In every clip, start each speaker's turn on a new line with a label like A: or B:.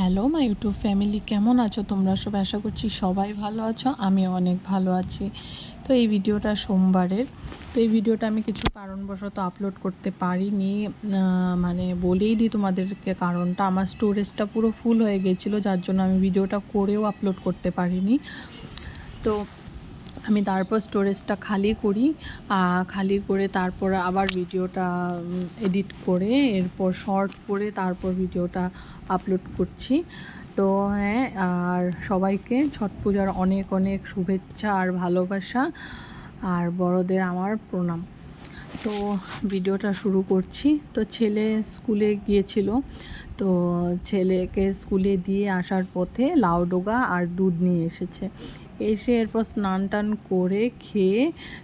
A: Hello my YouTube family কেমন আছো? তোমরা সব আশা করছি সবাই ভালো আছো আমি অনেক ভালো আছি। তো এই ভিডিওটা সোমবারের। তো এই ভিডিওটা আমি কিছু কারণবশত আপলোড করতে পারিনি মানে বলেই দিই তোমাদেরকে কারণটা। আমার স্টোরেজটা পুরো ফুল হয়ে গেছিল, যার জন্য আমি ভিডিওটা করেও আপলোড করতে পারিনি। তো আমি তারপর স্টোরেজটা খালি করি খালি করে তারপর আবার ভিডিওটা এডিট করে, এরপর শর্ট করে তারপর ভিডিওটা আপলোড করছি। তো হ্যাঁ আর সবাইকে ছট পূজার অনেক অনেক শুভেচ্ছা আর ভালোবাসা, আর বড়দের আমার প্রণাম। তো ভিডিওটা শুরু করছি। তো ছেলে স্কুলে গিয়েছিল। তো ছেলেকে স্কুলে দিয়ে আসার পথে লাউডোগা আর দুধ নিয়ে এসেছে। এসে এরপর স্নান টান করে খেয়ে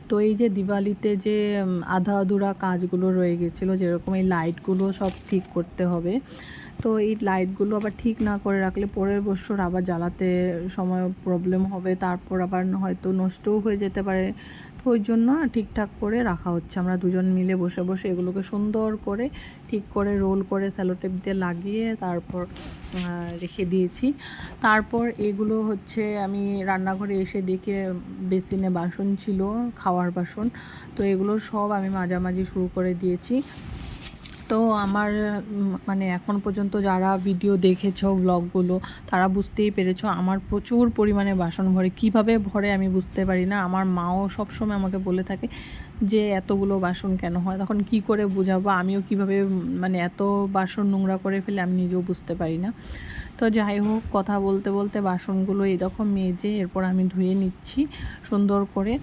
A: তো এই যে দিওয়ালিতে যে আধা আধুরা কাজগুলো রয়ে গেছিল, যেরকম এই লাইটগুলো সব ঠিক করতে হবে। তো এই লাইটগুলো আবার ঠিক না করে রাখলে পরের বছর আবার জ্বালাতে সময় প্রবলেম হবে, তারপর আবার হয়তো নষ্টও হয়ে যেতে পারে। তো ওই জন্য ঠিকঠাক করে রাখা হচ্ছে। আমরা দুজন মিলে বসে বসে এগুলোকে সুন্দর করে ঠিক করে রোল করে স্যালোটেপ দিয়ে লাগিয়ে তারপর রেখে দিয়েছি। তারপর এগুলো হচ্ছে আমি রান্নাঘরে এসে দেখে বেসিনে বাসন ছিল, খাওয়ার বাসন। তো এগুলো সব আমি মাঝামাঝি শুরু করে দিয়েছি। তো আমার মানে এখন পর্যন্ত যারা ভিডিও দেখেছ ব্লগগুলো তারা বুঝতেই পেরেছ আমার প্রচুর পরিমাণে বাসন ভরে। কীভাবে ভরে আমি বুঝতে পারি না। আমার মাও সবসময় আমাকে বলে থাকে যে এতগুলো বাসন কেন হয়, তখন কি করে বোঝাবো? আমিও কীভাবে মানে এত বাসন নোংরা করে ফেলে আমি নিজেও বুঝতে পারি না। তো যাই হোক, কথা বলতে বলতে বাসনগুলো এরকম মেজে এরপর আমি ধুয়ে নিচ্ছি সুন্দর করে।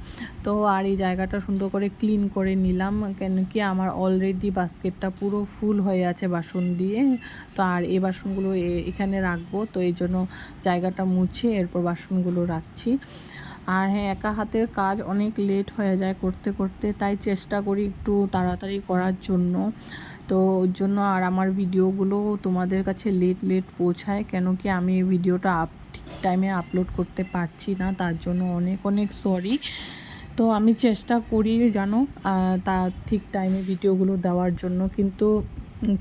A: তো আর এই জায়গাটা সুন্দর করে ক্লিন করে নিলাম, কেন কি আমার অলরেডি বাস্কেটটা পুরো ফুল হয়ে আছে বাসন দিয়ে। তো আর এই বাসনগুলো এখানে রাখব, তো এই জন্য জায়গাটা মুছে এরপর বাসনগুলো রাখছি। আর হ্যাঁ একা হাতের কাজ অনেক লেট হয়ে যায় করতে করতে। তাই চেষ্টা করি একটু তাড়াতাড়ি করার জন্য। তো ওর জন্য আর আমার ভিডিওগুলো তোমাদের কাছে লেট লেট পৌঁছায়, কেন কি আমি ভিডিওটা আপ, ঠিক টাইমে আপলোড করতে পারছি না। তার জন্য অনেক অনেক সরি তো আমি চেষ্টা করি জানো তা ঠিক টাইমে ভিডিওগুলো দেওয়ার জন্য। কিন্তু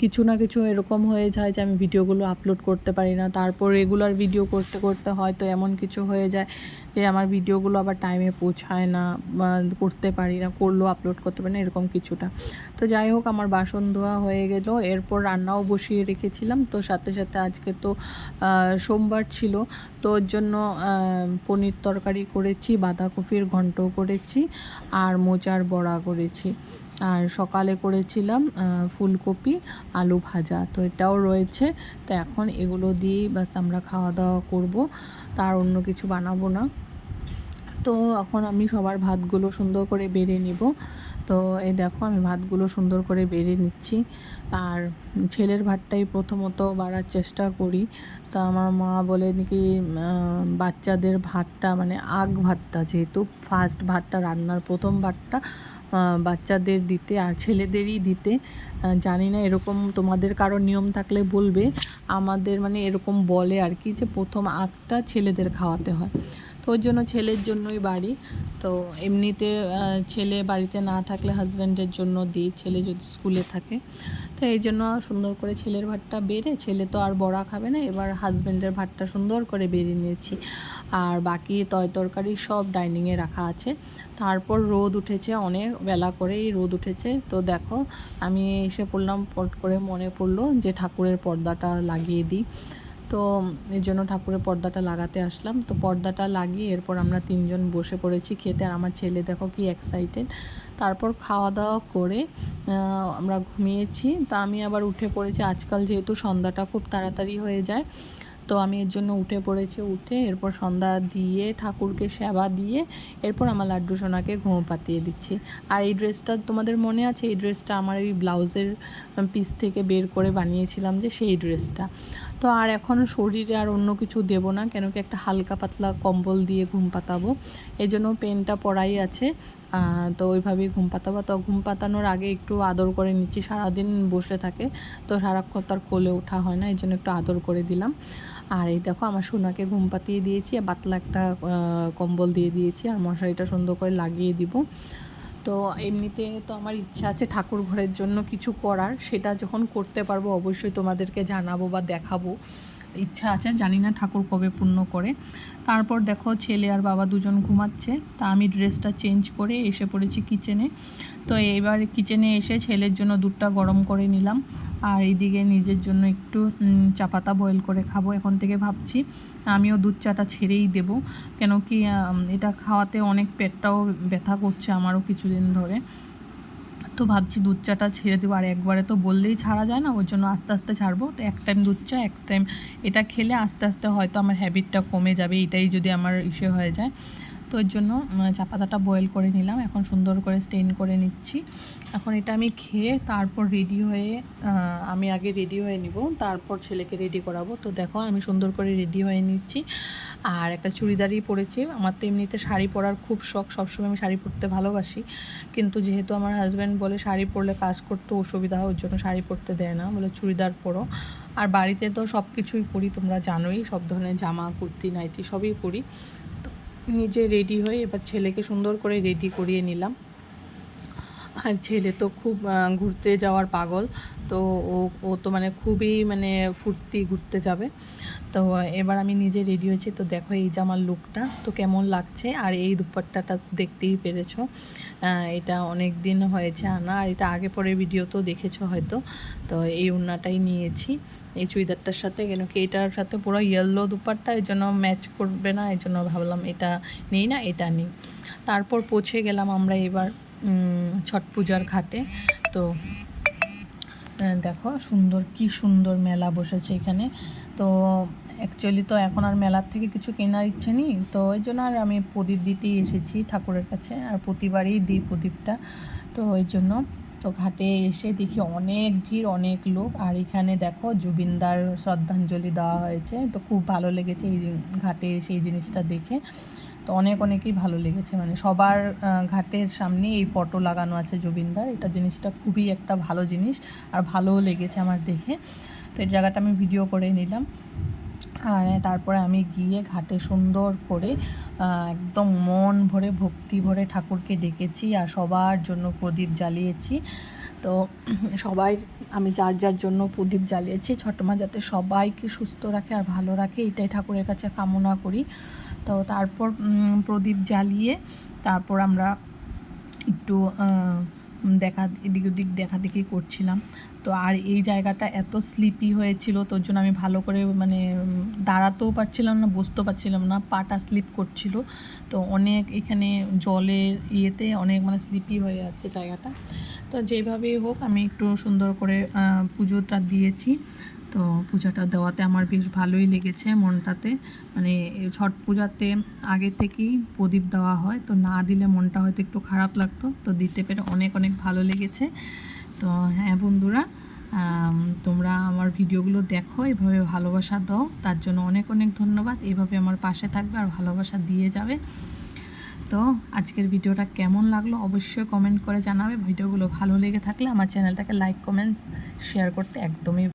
A: কিছু না কিছু এরকম হয়ে যায় যে আমি ভিডিওগুলো আপলোড করতে পারি না। তারপর রেগুলার ভিডিও করতে করতে হয়তো এমন কিছু হয়ে যায় যে আমার ভিডিওগুলো আবার টাইমে পৌঁছায় না করতে পারি না, করলেও আপলোড করতে পারি না, এরকম কিছুটা। তো যাই হোক, আমার বাসন ধোয়া হয়ে গেল। এরপর রান্নাও বসিয়ে রেখেছিলাম। তো সাথে সাথে আজকে তো সোমবার ছিল। তো ওর জন্য পনির তরকারি করেছি, বাঁধাকপির ঘন্ট করেছি, আর মোচার বড়া করেছি। আর সকালে করেছিলাম ফুলকপি, আলু ভাজা। তো এটাও রয়েছে। তো এখন এগুলো দিয়েই বাস আমরা খাওয়া দাওয়া করব। তার অন্য কিছু বানাবো না। তো এখন আমি সবার ভাতগুলো সুন্দর করে বেড়ে নিব। তো এই দেখো, আমি ভাতগুলো সুন্দর করে বেড়ে নিচ্ছি। আর ছেলের ভাতটাই প্রথমত বাড়ার চেষ্টা করি। তো আমার মা বলে নাকি বাচ্চাদের ভাতটা মানে আগ ভাতটা যেহেতু ফার্স্ট ভাতটা, রান্নার প্রথম ভাতটা বাচ্চাদের দিতে আর ছেলেদেরই দিতে। জানি না এরকম তোমাদের কারও নিয়ম থাকলে বলবে। আমাদের মানে এরকম বলে আর কি যে প্রথম আঁকটা ছেলেদের খাওয়াতে হয়। তো ওর জন্য, ছেলের জন্যই বাড়ি। তো এমনিতে ছেলে বাড়িতে না থাকলে হাজব্যান্ডের জন্য দিই, ছেলে যদি স্কুলে থাকে। তো এই জন্য সুন্দর করে ছেলের ভাতটা বেড়ে, ছেলে তো আর বড়া খাবে না, এবার হাজব্যান্ডের ভাতটা সুন্দর করে বেরিয়ে নিয়েছি। আর বাকি তয় তরকারি সব ডাইনিংয়ে রাখা আছে। তারপর রোদ উঠেছে অনেক, বেলা করেই রোদ উঠেছে। তো দেখো, আমি এসে পড়লাম, পট করে মনে পড়ল যে ঠাকুরের পর্দাটা লাগিয়ে দিই। তো এর জন্য ঠাকুরের পর্দাটা লাগাতে আসলাম। তো পর্দাটা লাগিয়ে এরপর আমরা তিনজন বসে পড়েছি খেতে। আর আমার ছেলে দেখো কি এক্সাইটেড তারপর খাওয়া দাওয়া করে আমরা ঘুমিয়েছি। তা আমি আবার উঠে পড়েছি। আজকাল যেহেতু সন্ধ্যাটা খুব তাড়াতাড়ি হয়ে যায়, তো আমি এর জন্য উঠে পড়েছি। উঠে এরপর সন্ধ্যা দিয়ে ঠাকুরকে সেবা দিয়ে এরপর আমার লাড্ডু সোনাকে ঘুম পাতিয়ে দিচ্ছি। আর এই ড্রেসটা তোমাদের মনে আছে? এই ড্রেসটা আমার এই ব্লাউজের পিস থেকে বের করে বানিয়েছিলাম যে সেই ড্রেসটা। তো আর এখন শরীরে আর অন্য কিছু দেবো না, কেন কি একটা হালকা পাতলা কম্বল দিয়ে ঘুম পাতাবো। এই জন্য পেনটা পড়াই আছে। তো ওইভাবেই ঘুম পাতাবো। তো ঘুম পাতানোর আগে একটু আদর করে নিচ্ছি। সারাদিন বসে থাকে, তো সারাক্ষণ তার কোলে ওঠা হয় না, এই জন্য একটু আদর করে দিলাম। আর এই দেখো আমার সোনাকে ঘুম পাতিয়ে দিয়েছি, আর পাতলা একটা কম্বল দিয়ে দিয়েছি, আর মশারিটা সুন্দর করে লাগিয়ে দিব। তো এমনিতে তো আমার ইচ্ছা আছে ঠাকুর ঘরের জন্য কিছু করার, সেটা যখন করতে পারব অবশ্যই তোমাদেরকে জানাব বা দেখাবো। ইচ্ছা আছে, জানি না ঠাকুর কবে পূর্ণ করে। তারপর দেখো ছেলে আর বাবা দুজন ঘুমাচ্ছে, তা আমি ড্রেসটা চেঞ্জ করে এসে পড়েছি কিচেনে। তো এবার কিচেনে এসে ছেলের জন্য দুধটা গরম করে নিলাম, আর এইদিকে নিজের জন্য একটু চা পাতা বয়েল করে খাব এখন থেকে ভাবছি। আমিও দুধ চাটা ছেড়েই দেব, কেন কি এটা খাওয়াতে অনেক পেটটাও ব্যথা করছে আমারও কিছুদিন ধরে। তো ভাবছি দুধ চাটা ছেড়ে দেবো। আর একবারে তো বললেই ছাড়া যায় না, ওর জন্য আস্তে আস্তে ছাড়বো। তো এক টাইম দুধ চা, এক টাইম এটা খেলে আস্তে আস্তে হয়তো আমার হ্যাবিটটা কমে যাবে, এটাই যদি আমার ইসে হয়ে যায়। তো এর জন্য উম, চা পাতাটা বয়েল করে নিলাম। এখন সুন্দর করে স্টেন করে নিচ্ছি। এখন এটা আমি খেয়ে তারপর রেডি হয়ে আমি আগে রেডি হয়ে নিব। তারপর ছেলেকে রেডি করাবো। তো দেখো আমি সুন্দর করে রেডি হয়ে নিচ্ছি। আর একটা চুড়িদারই পরেছি। আমার তো এমনিতে শাড়ি পরার খুব শখ। সবসময় আমি শাড়ি পরতে ভালোবাসি। কিন্তু যেহেতু আমার হাজব্যান্ড বলে শাড়ি পরলে কাজ করতে অসুবিধা হয় ওর জন্য শাড়ি পরতে দেয় না। বলে চুড়িদার পরো। আর বাড়িতে তো সব কিছুই পরি তোমরা জানোই। সব ধরনের জামা কুর্তি নাইটি সবই পরি। নিজে রেডি হয়ে এবার ছেলেকে সুন্দর করে রেডি করিয়ে নিলাম। আর ছেলে তো খুব ঘুরতে যাওয়ার পাগল। তো ও ও তো মানে খুবই মানে ফুর্তি ঘুরতে যাবে। তো এবার আমি নিজে রেডি হয়েছি। তো দেখো এই যে আমার লুকটা তো কেমন লাগছে? আর এই দুপাট্টাটা দেখতেই পেরেছ। এটা অনেক দিন হয়েছে আনা। আর এটা আগে পরে ভিডিও তো দেখেছ হয়তো। তো এই উন্নাটাই নিয়েছি। এই চুড়িদারটার সাথে কেন কি এটার সাথে পুরো ইয়েলো দুপাট্টা এই জন্য ম্যাচ করবে না। এই জন্য ভাবলাম এটা নেই না, এটা নিই। তারপর পৌঁছে গেলাম আমরা এবার। ছট পূজার ঘাটে তো দেখো সুন্দর, কি সুন্দর মেলা বসেছে এখানে। তো অ্যাকচুয়ালি তো এখন আর মেলার থেকে কিছু কেনার ইচ্ছে নেই। তো, ওই জন্য আর আমি প্রদীপ দিতেই এসেছি ঠাকুরের কাছে, আর প্রতিবারই দিই প্রদীপটা। তো, ওই জন্য, তো ঘাটে এসে দেখি অনেক ভিড়, অনেক লোক। আর এখানে দেখো জুবিনদার শ্রদ্ধাঞ্জলি দেওয়া হয়েছে। তো খুব ভালো লেগেছে এই ঘাটে এসে এই জিনিসটা দেখে। তো অনেক অনেকই ভালো লেগেছে। মানে সবার ঘাটের সামনে এই ফটো লাগানো আছে জুবিনদার। এটা জিনিসটা খুবই একটা ভালো জিনিস আর ভালোও লেগেছে আমার দেখে। তো এই জায়গাটা আমি ভিডিও করে নিলাম। আর তারপরে আমি গিয়ে ঘাটে সুন্দর করে একদম মন ভরে, ভক্তি ভরে ঠাকুরকে ডেকেছি আর সবার জন্য প্রদীপ জ্বালিয়েছি। তো সবাই, আমি যার যার জন্য প্রদীপ জ্বালিয়েছি ছটমা যাতে সবাইকে সুস্থ রাখে আর ভালো রাখে, এটাই ঠাকুরের কাছে কামনা করি। তো তারপর প্রদীপ জ্বালিয়ে তারপর আমরা একটু দেখা, এদিক ওদিক দেখা দেখি করছিলাম। তো আর এই জায়গাটা এত স্লিপি হয়েছিল, তোর জন্য আমি ভালো করে মানে দাঁড়াতেও পারছিলাম না, বসতেও পারছিলাম না, পাটা স্লিপ করছিল। তো অনেক এখানে জলের ইয়েতে অনেক মানে স্লিপি হয়ে যাচ্ছে জায়গাটা। তো যেভাবেই হোক, আমি একটু সুন্দর করে পুজোটা দিয়েছি। তো পূজাটা দেওয়াতে আমার বেশ ভালোই লেগেছে মনটাতে। মানে ছট পূজাতে আগে থেকেই প্রদীপ দেওয়া হয়, তো না দিলে মনটা হয়তো একটু খারাপ লাগতো, তো দিতে পেরে অনেক অনেক ভালো লেগেছে। তো হ্যাঁ বন্ধুরা তোমরা আমার ভিডিওগুলো দেখো, এভাবে ভালোবাসা দাও, তার জন্য অনেক অনেক ধন্যবাদ, এভাবে আমার পাশে থাকবে আর ভালোবাসা দিয়ে যাবে। তো আজকের ভিডিওটা কেমন লাগল অবশ্যই কমেন্ট করে জানাবে, ভিডিওগুলো ভালো লেগে থাকলে আমার চ্যানেলটাকে লাইক কমেন্ট শেয়ার করতে একদমই